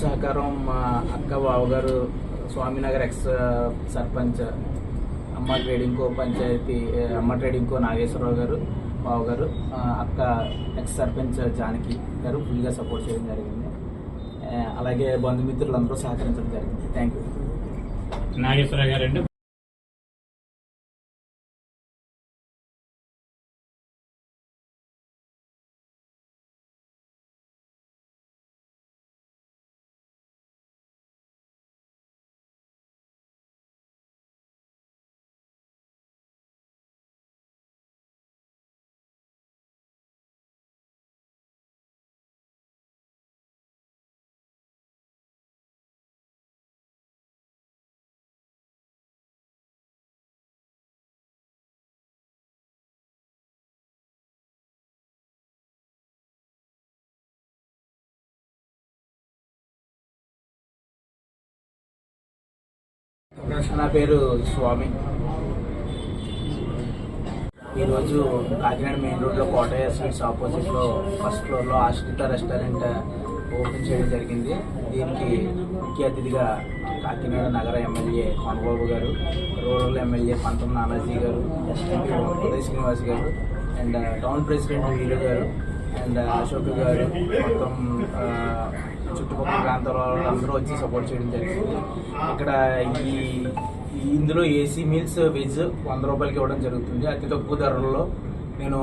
సహకారం మా అక్క బావగారు స్వామినగర్ ఎక్స్ సర్పంచ్ అమ్మ ట్రేడింగ్ కో పంచాయతీ అమ్మ ట్రేడింగ్ కో నాగేశ్వరరావు గారు బావగారు అక్క ఎక్స్ సర్పంచ్ జానకి గారు ఫుల్గా సపోర్ట్ చేయడం జరిగింది. అలాగే బంధుమిత్రులందరూ సహకరించడం జరిగింది. థ్యాంక్ యూ నాగేశ్వర గారు నా పేరు స్వామి. ఈరోజు కాకినాడ మెయిన్ రోడ్లో కోటయ్య స్వీట్స్ ఆపోజిట్లో ఫస్ట్ ఫ్లోర్లో ఆశ్రిత రెస్టారెంట్ ఓపెన్ చేయడం జరిగింది. దీనికి ముఖ్య అతిథిగా కాకినాడ నగర ఎమ్మెల్యే కొనబాబు గారు రూరల్ ఎమ్మెల్యే పంతం నానాజీ గారు ఎంపీ ఉదయ్ శ్రీనివాస్ గారు అండ్ టౌన్ ప్రెసిడెంట్ వీరు గారు అండ్ అశోక్ గారు మొత్తం ప్రాంతాల వాళ్ళందరూ వచ్చి సపోర్ట్ చేయడం జరిగింది. ఇక్కడ ఈ ఇందులో ఏసీ మీల్స్ వెజ్ వంద రూపాయలకి ఇవ్వడం జరుగుతుంది. అతి తక్కువ ధరల్లో నేను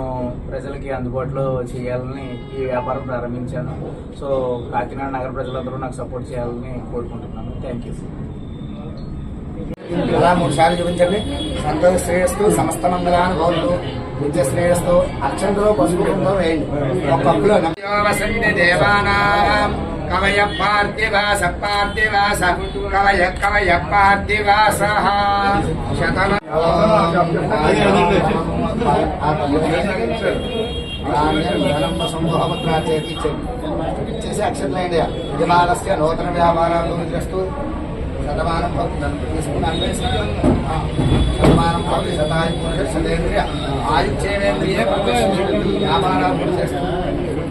ప్రజలకి అందుబాటులో చేయాలని ఈ వ్యాపారం ప్రారంభించాను. సో కాకినాడ నగర ప్రజలందరూ నాకు సపోర్ట్ చేయాలని కోరుకుంటున్నాను. థ్యాంక్ యూ అలా మూడు సార్లు చూపించండి. సంతోష శ్రేయస్సు సమస్త మంగళాన్ని భవంతు. విద్య శ్రేయస్సు అక్షంతలో పసుపు కుంకుమ వేయండి. దేవానాం కవయ పార్థివాస పార్థివాస కవయ కవయ పార్థివాస శతమ చేసి అక్షరం యజమానస్య నూతన వ్యాపారాలు శతమానం శతమానం భక్తి శతాయు పురుష శతేంద్రియ ఆయుచ్చేంద్రియ వ్యాపారాలు చేస్తూ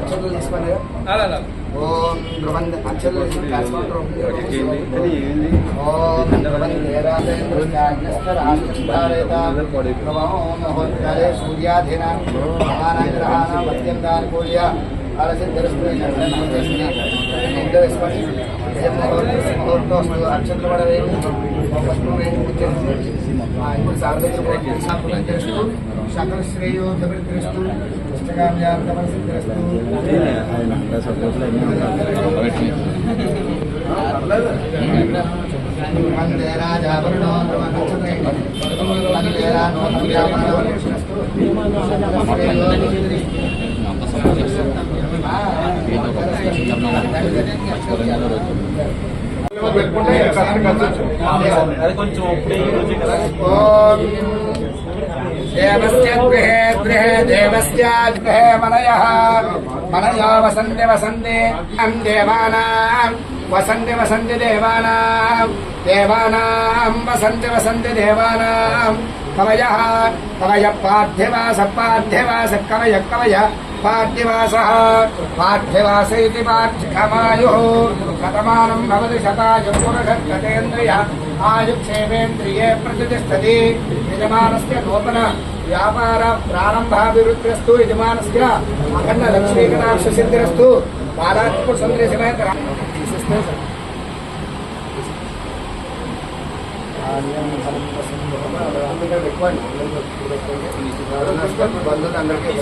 అక్షరాలు తీసుకోండి ఓం ధ్రువం అక్షరాలు ఓం మహానాగ్రహాణ కూల్య అక్షంతలు ఇప్పుడు సార్వత్రిక సకల శ్రేయో ఇష్టకామ్యార్థమసిద్ధిస్తూ తెలుస్తూ అది కొంచెం देवस्य गृहे गृहे देवस्य गृहे मनयः मनयो वसन्ति वसन्ति अम् देवानाम् वसन्ति कवय देवानाम् देवानाम् वसन्ति कवय देवानाम् కవయ పార్థివాస పార్థివాస కవయ కవయ పార్థివాస పార్థివాస ఇది పార్థికమాయు శతమానం భవతి శతాయు పురుషేంద్రియ ఆయుక్షేమేంద్రియే ప్రతిష్టతి యజమానస్య నూతన బంధువులు అందరికీ